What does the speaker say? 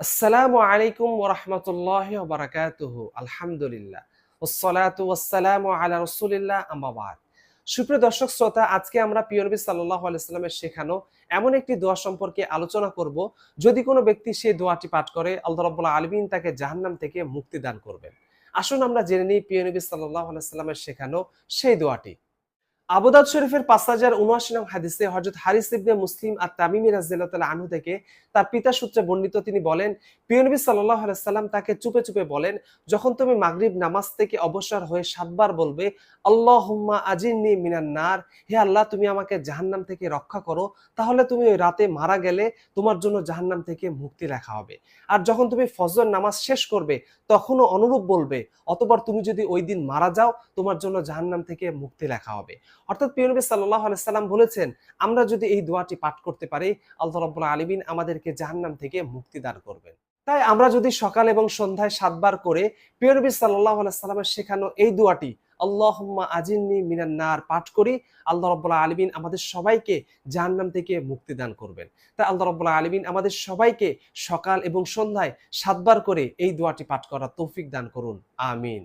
আসসালামু আলাইকুম বারাকাতুহ। আলহামদুলিল্লাহ। ওয়াসসালামু আলা রসুলিল্লাহ। আম্মাবাদ সুপ্রিয় দর্শক, শ্রোতা, আজকে আমরা সাল্লাহ আলাইস্লামের শেখানো এমন একটি দোয়া সম্পর্কে আলোচনা করব। যদি কোনো ব্যক্তি সেই দোয়াটি পাঠ করে, আল্লাহ রাব্বুল আলমিন তাকে জাহান্নাম থেকে মুক্তি দান করবেন। আসুন আমরা জেনে নিই পিয়নবী সাল্লাহ আলাইস্লামের শেখানো সেই দোয়াটি। আবুদাদ শরীফের পাঁচ হাজার উনআশি নং হাদিসে হজরত হারিস ইবনে মুসলিম আর তামিমি রাজিয়াল্লাহ আনহু থেকে তার পিতা সূত্রে বর্ণিত তিনি বলেন পিয়নবী সাল্লাহ সাল্লাম তাকে চুপে চুপে বলেন, যখন তুমি মাগরিব নামাজ থেকে অবসর হয়ে সাতবার বলবে আল্লাহ হুম্মা আজিন্নি মিনান নার, হে আল্লাহ তুমি আমাকে জাহান্নাম থেকে রক্ষা করো, তাহলে তুমি ওই রাতে মারা গেলে তোমার জন্য জাহান্নাম থেকে মুক্তি লেখা হবে। আর যখন তুমি ফজর নামাজ শেষ করবে, তখনও অনুরূপ বলবে অতবার তুমি যদি ওই দিন মারা যাও, তোমার জন্য জাহান্নাম থেকে মুক্তি লেখা হবে অর্থাৎ পিয়নবী সাল্লাহ সাল্লাম বলেছেন, আমরা যদি এই দোয়াটি পাঠ করতে পারি, আল্লাহ রব্বুল্লাহ আলমিন আমাদেরকে জাহান্নাম থেকে মুক্তি দান করবেন। তাই আমরা যদি সকাল এবং সন্ধ্যায় সাতবার করে পিয়নবী সাল্লাহ সাল্লামের শেখানো এই দোয়াটি, আল্লাহম্মা আজিন্নি মিনান নার পাঠ করি, আল্লাহ রব্বুল্লাহ আলমিন আমাদের সবাইকে জাহান্নাম থেকে মুক্তি দান করবেন। তাই আল্লাহ রব্বুল্লাহ আলমিন আমাদের সবাইকে সকাল এবং সন্ধ্যায় সাতবার করে এই দোয়াটি পাঠ করার তৌফিক দান করুন। আমিন।